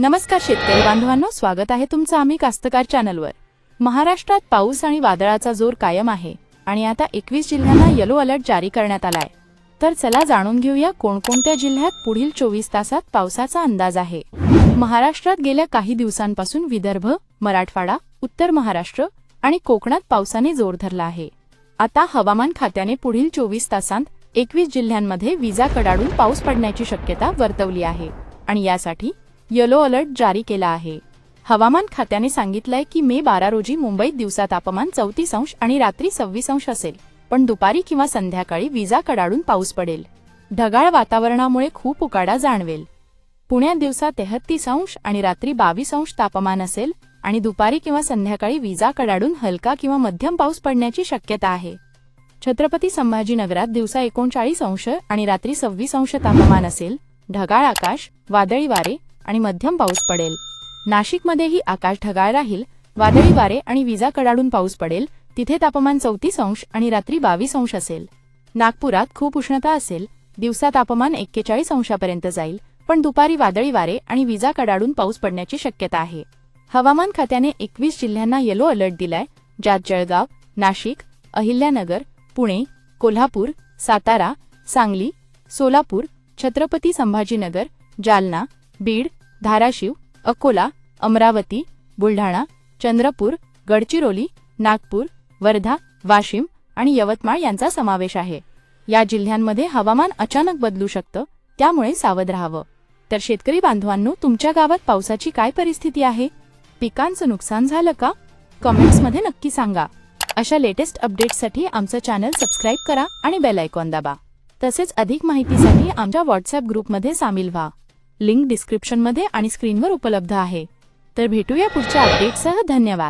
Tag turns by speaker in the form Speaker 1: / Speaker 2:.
Speaker 1: नमस्कार शेतकरी बांधवांनो स्वागत आहे तुमचं आम्ही कास्तकार चॅनलवर. महाराष्ट्रात पाऊस आणि वादळाचा जोर कायम आहे आणि आता एकवीस जिल्ह्यांना येलो अलर्ट जारी करण्यात आलाय. तर चला जाणून घेऊया कोणकोणत्या जिल्ह्यात पुढील चोवीस तासात पावसाचा अंदाज आहे. महाराष्ट्रात गेल्या काही दिवसांपासून विदर्भ मराठवाडा उत्तर महाराष्ट्र आणि कोकणात पावसाने जोर धरला आहे. आता हवामान खात्याने पुढील चोवीस तासांत एकवीस जिल्ह्यांमध्ये विजा कडाडून पाऊस पडण्याची शक्यता वर्तवली आहे आणि यासाठी येलो अलर्ट जारी केला आहे. हवामान खात्याने सांगितलंय की मे बारा रोजी मुंबईत दिवसा तापमान चौतीस अंश आणि रात्री सव्वीस अंश असेल पण दुपारी किंवा संध्याकाळी विजा कडाडून पाऊस पडेल. ढगाळ वातावरणामुळे खूप उकाडा जाणवेल. पुण्यात दिवसा तेहत्तीस अंश आणि रात्री बावीस अंश तापमान असेल आणि दुपारी किंवा संध्याकाळी विजा कडाडून हलका किंवा मध्यम पाऊस पडण्याची शक्यता आहे. छत्रपती संभाजीनगरात दिवसा एकोणचाळीस अंश आणि रात्री सव्वीस अंश तापमान असेल ढगाळ आकाश वादळी वारे आणि मध्यम पाऊस पडेल. नाशिकमध्येही आकाश ढगाळ राहील वादळी वारे आणि विजा कडाडून पाऊस पडेल तिथे तापमान चौतीस अंश आणि रात्री बावीस अंश असेल. नागपुरात खूप उष्णता असेल दिवसा तापमान एक्केचाळीस अंशापर्यंत जाईल पण दुपारी वादळी वारे आणि विजा कडाडून पाऊस पडण्याची शक्यता आहे. हवामान खात्याने एकवीस जिल्ह्यांना येलो अलर्ट दिलाय ज्यात जळगाव नाशिक अहिल्यानगर पुणे कोल्हापूर सातारा सांगली सोलापूर छत्रपती संभाजीनगर जालना बीड धाराशिव अकोला अमरावती बुलढाणा चंद्रपूर गडचिरोली नागपूर वर्धा वाशिम आणि यवतमाळ यांचा समावेश आहे. या जिल्ह्यांमध्ये हवामान अचानक बदलू शकतं त्यामुळे सावध राहावं. तर शेतकरी बांधवांनो तुमच्या गावात पावसाची काय परिस्थिती आहे? पिकांचं नुकसान झालं का? कमेंट्समध्ये नक्की सांगा. अशा लेटेस्ट अपडेट्ससाठी आमचं चॅनल सबस्क्राईब करा आणि बेल आयकॉन दाबा. तसेच अधिक माहितीसाठी आमच्या व्हॉट्सअप ग्रुपमध्ये सामील व्हा. लिंक डिस्क्रिप्शनमध्ये आणि स्क्रीनवर उपलब्ध आहे. तर भेटूया पुढच्या अपडेटसह धन्यवाद.